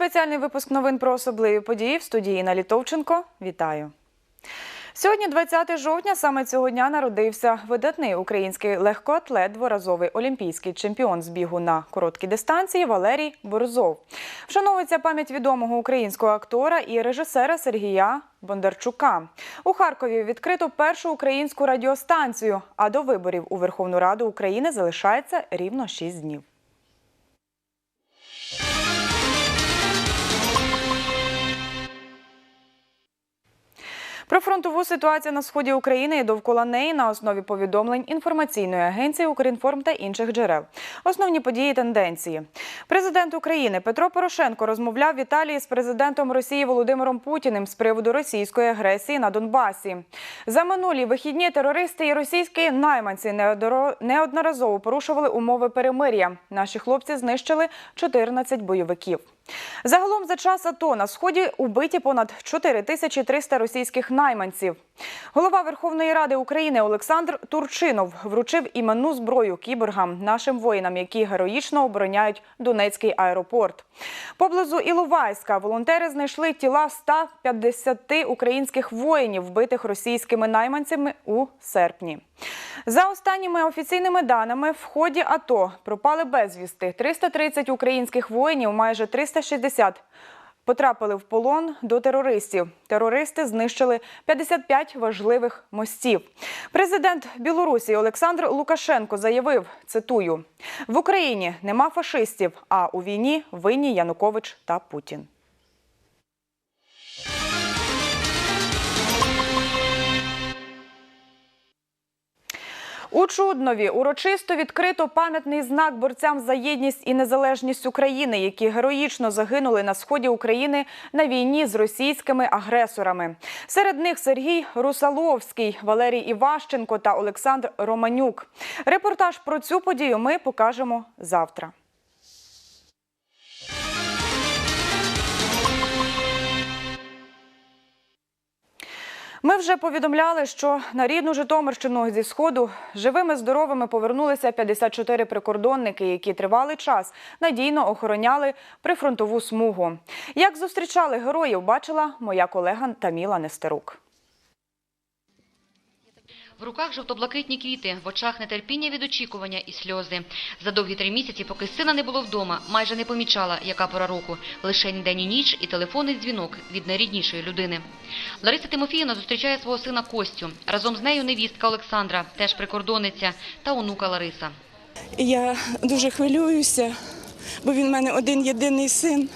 Спеціальний випуск новин про особливі події в студії Інна Літовченко. Вітаю. Сьогодні, 20 жовтня, саме цього дня народився видатний український легкоатлет, дворазовий олімпійський чемпіон з бігу на короткі дистанції Валерій Борзов. Вшановується пам'ять відомого українського актора і режисера Сергія Бондарчука. У Харкові відкрито першу українську радіостанцію. А до виборів у Верховну Раду України залишається рівно 6 днів. Про фронтову ситуацію на сході України і довкола неї на основі повідомлень інформаційної агенції Укрінформ та інших джерел. Основні події тенденції. Президент України Петро Порошенко розмовляв в Італії з президентом Росії Володимиром Путіним з приводу російської агресії на Донбасі. За минулі вихідні терористи і російські найманці неодноразово порушували умови перемир'я. Наші хлопці знищили 14 бойовиків. Загалом за час АТО на сході убиті понад 4300 російських найманців. Голова Верховної Ради України Олександр Турчинов вручив іменну зброю кіборгам нашим воїнам, які героїчно обороняють Донецький аеропорт. Поблизу Іловайська волонтери знайшли тіла 150 українських воїнів, вбитих російськими найманцями у серпні. За останніми офіційними даними, в ході АТО пропали безвісти 330 українських воїнів, майже 360 потрапили в полон до терористів. Терористи знищили 55 важливих мостів. Президент Білорусі Олександр Лукашенко заявив: цитую: в Україні нема фашистів, а у війні винні Янукович та Путін. У Чуднові урочисто відкрито пам'ятний знак борцям за єдність і незалежність України, які героїчно загинули на сході України на війні з російськими агресорами. Серед них Сергій Русаловський, Валерій Іващенко та Олександр Романюк. Репортаж про цю подію ми покажемо завтра. Ми вже повідомляли, що на рідну Житомирщину зі сходу живими здоровими повернулися 54 прикордонники, які тривалий час надійно охороняли прифронтову смугу. Як зустрічали героїв, бачила моя колега Таміла Нестерук. В руках жовто-блакитні квіти, в очах нетерпіння від очікування і сльози. За довгі три місяці, поки сина не було вдома, майже не помічала, яка пора року. Лише день і ніч і телефонний дзвінок від найріднішої людини. Лариса Тимофіївна зустрічає свого сина Костю. Разом з нею невістка Олександра, теж прикордонниця, та онука Лариса. Я дуже хвилююся, бо він в мене один єдиний син.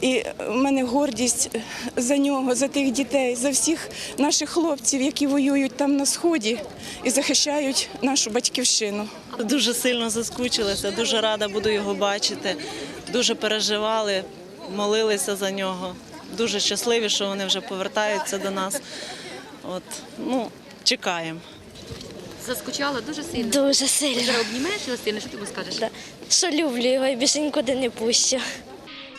І в мене гордість за нього, за тих дітей, за всіх наших хлопців, які воюють там на сході і захищають нашу батьківщину. Дуже сильно заскучилася, дуже рада буду його бачити. Дуже переживали, молилися за нього. Дуже щасливі, що вони вже повертаються до нас. От, ну, чекаємо. Заскучала дуже сильно. Дуже сильно. Зараз обнімаєш його сильно, що ти йому скажеш? Да. Що люблю його і більше нікуди не пущу.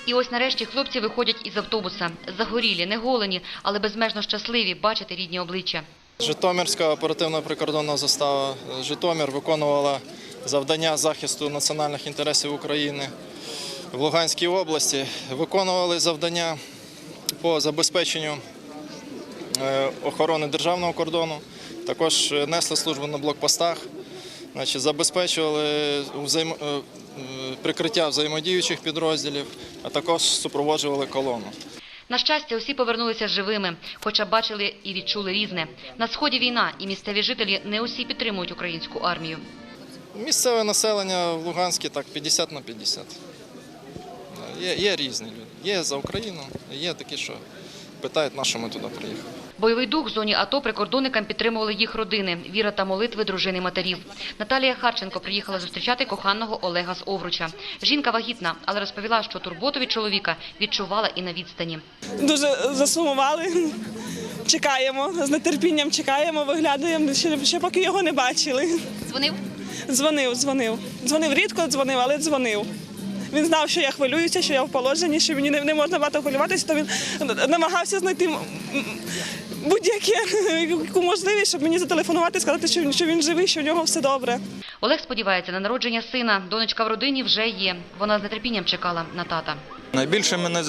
І ось нарешті хлопці виходять із автобуса. Загорілі, не голені, але безмежно щасливі бачити рідні обличчя. Житомирська оперативна прикордонна застава Житомир виконувала завдання захисту національних інтересів України в Луганській області. Виконували завдання по забезпеченню е, охорони державного кордону. Також е, несли службу на блокпостах, значить, забезпечували взаємо- е, прикриття взаємодіючих підрозділів, а також супроводжували колону. На щастя, усі повернулися живими, хоча бачили і відчули різне. На сході війна, і місцеві жителі не усі підтримують українську армію. Місцеве населення в Луганську так 50 на 50. Є, є різні люди. Є за Україну, є такі, що питають, на що ми туди приїхали. Бойовий дух в зоні АТО прикордонникам підтримували їх родини, віра та молитви дружини матерів. Наталія Харченко приїхала зустрічати коханого Олега з Овруча. Жінка вагітна, але розповіла, що турботу від чоловіка відчувала і на відстані. Дуже засумували. Чекаємо, з нетерпінням чекаємо, виглядаємо, ще, ще поки його не бачили. Дзвонив? Дзвонив, дзвонив. Дзвонив рідко, дзвонив, але дзвонив. Він знав, що я хвилююся, що я в положенні, що мені не, можна багато хвилюватися, то він намагався знайти будь-яку можливість, щоб мені зателефонувати, сказати, що він, що він живий, що в нього все добре. Олег сподівається на народження сина. Донечка в родині вже є. Вона з нетерпінням чекала на тата. Найбільше мене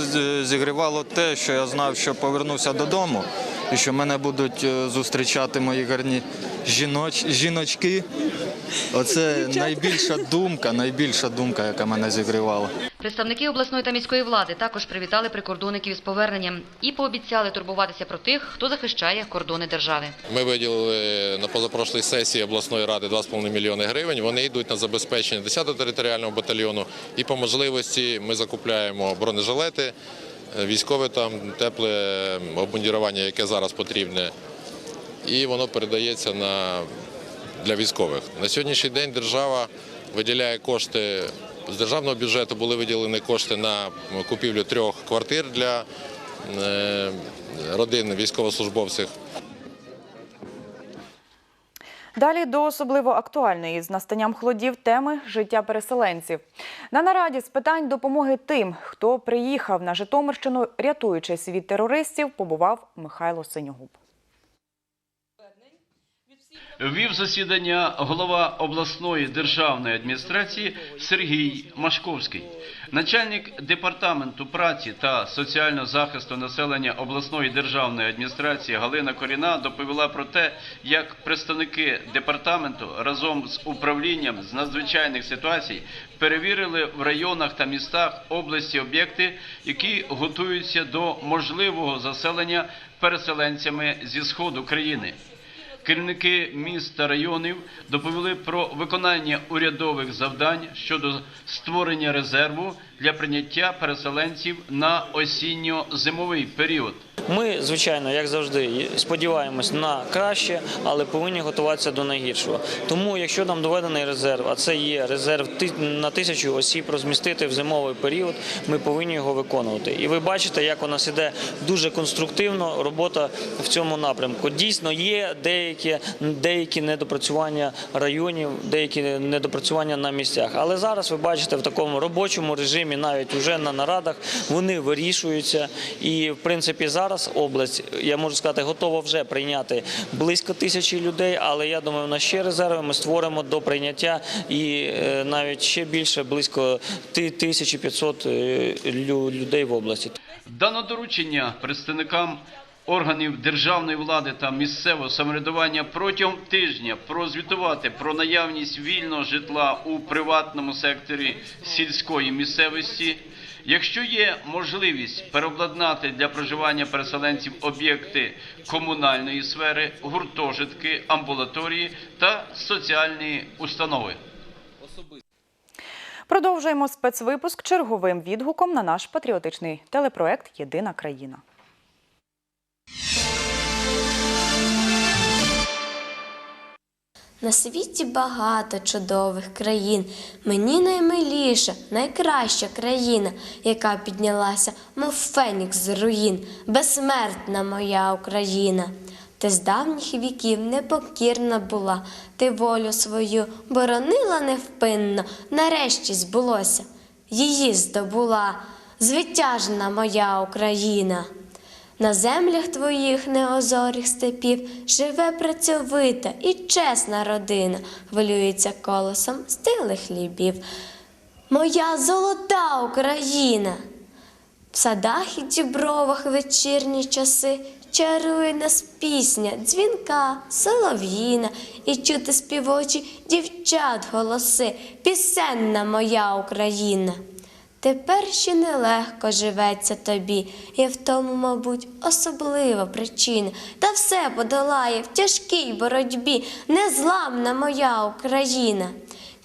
зігрівало те, що я знав, що повернуся додому і що мене будуть е, зустрічати мої гарні жіноч, жіночки. Оце найбільша думка, найбільша думка, яка мене зігрівала. Представники обласної та міської влади також привітали прикордонників з поверненням і пообіцяли турбуватися про тих, хто захищає кордони держави. Ми виділили на позапрошлій сесії обласної ради 2,5 мільйони гривень. Вони йдуть на забезпечення 10-го територіального батальйону. І по можливості ми закупляємо бронежилети, е, військове там тепле обмундірування, яке зараз потрібне. І воно передається на, для військових. На сьогоднішній день держава виділяє кошти. З державного бюджету були виділені кошти на купівлю трьох квартир для е, родин військовослужбовців. Далі до особливо актуальної з настанням холодів теми життя переселенців. На нараді з питань допомоги тим, хто приїхав на Житомирщину, рятуючись від терористів, побував Михайло Синьогуб. Вів засідання голова обласної державної адміністрації Сергій Машковський. Начальник департаменту праці та соціального захисту населення обласної державної адміністрації Галина Коріна доповіла про те, як представники департаменту разом з управлінням з надзвичайних ситуацій перевірили в районах та містах області об'єкти, які готуються до можливого заселення переселенцями зі сходу країни. Керівники міст та районів доповіли про виконання урядових завдань щодо створення резерву для прийняття переселенців на осінньо-зимовий період. Ми, звичайно, як завжди, сподіваємось на краще, але повинні готуватися до найгіршого. Тому, якщо нам доведений резерв, а це є резерв на тисячу осіб розмістити в зимовий період, ми повинні його виконувати. І ви бачите, як у нас іде дуже конструктивно робота в цьому напрямку. Дійсно, є деякі, деякі недопрацювання районів, деякі недопрацювання на місцях. Але зараз ви бачите в такому робочому режимі, навіть уже на нарадах, вони вирішуються. І в принципі зараз область, я можу сказати, готова вже прийняти близько тисячі людей. Але я думаю, на ще резерви ми створимо до прийняття і е, навіть ще більше близько ти- 1500 е, людей в області. Дано доручення представникам органів державної влади та місцевого самоврядування протягом тижня прозвітувати про наявність вільного житла у приватному секторі сільської місцевості. Якщо є можливість переобладнати для проживання переселенців об'єкти комунальної сфери, гуртожитки, амбулаторії та соціальні установи. Продовжуємо спецвипуск черговим відгуком на наш патріотичний телепроект Єдина країна. На світі багато чудових країн. Мені наймиліша, найкраща країна, яка піднялася, мов фенікс з руїн, безсмертна моя Україна. Ти з давніх віків непокірна була, ти волю свою боронила невпинно, нарешті збулося, її здобула, звитяжна моя Україна. На землях твоїх неозорих степів живе працьовита і чесна родина, хвилюється колосом стилих хлібів. Моя золота Україна! В садах і дібровах вечірні часи чарує нас пісня, дзвінка, солов'їна, і чути співочі дівчат голоси, пісенна моя Україна. Тепер ще нелегко живеться тобі, і в тому, мабуть, особлива причина. Та все подолає в тяжкій боротьбі незламна моя Україна.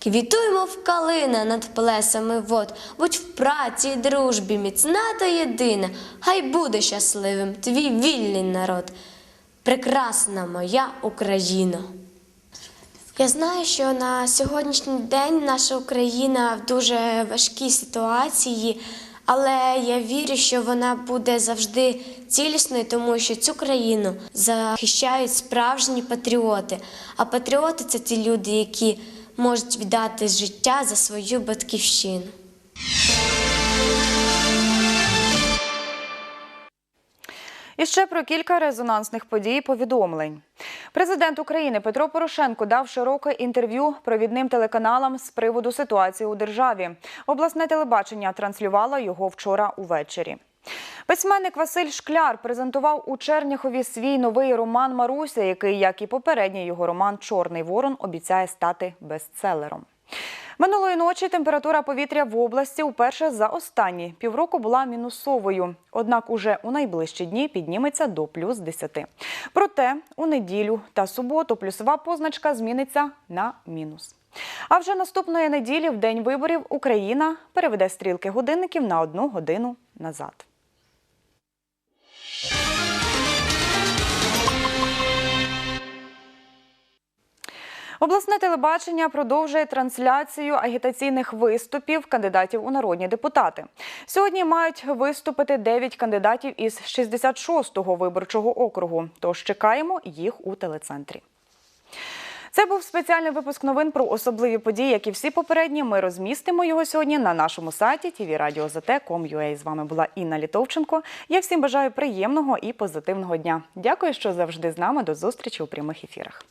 Квітуймо в калина над плесами вод, будь в праці й дружбі міцна та єдина, хай буде щасливим твій вільний народ. Прекрасна моя Україна. Я знаю, що на сьогоднішній день наша Україна в дуже важкій ситуації, але я вірю, що вона буде завжди цілісною, тому що цю країну захищають справжні патріоти. А патріоти це ті люди, які можуть віддати життя за свою батьківщину. І ще про кілька резонансних подій повідомлень. Президент України Петро Порошенко дав широке інтерв'ю провідним телеканалам з приводу ситуації у державі. Обласне телебачення транслювало його вчора увечері. Письменник Василь Шкляр презентував у Черняхові свій новий роман Маруся, який, як і попередній його роман Чорний ворон, обіцяє стати бестселером. Минулої ночі температура повітря в області уперше за останні півроку була мінусовою. Однак уже у найближчі дні підніметься до плюс 10. Проте у неділю та суботу плюсова позначка зміниться на мінус. А вже наступної неділі, в день виборів, Україна переведе стрілки годинників на одну годину назад. Обласне телебачення продовжує трансляцію агітаційних виступів кандидатів у народні депутати. Сьогодні мають виступити 9 кандидатів із 66-го виборчого округу. Тож чекаємо їх у телецентрі. Це був спеціальний випуск новин про особливі події, як і всі попередні. Ми розмістимо його сьогодні на нашому сайті tvradio.zt.com.ua. З вами була Інна Літовченко. Я всім бажаю приємного і позитивного дня. Дякую, що завжди з нами. До зустрічі у прямих ефірах.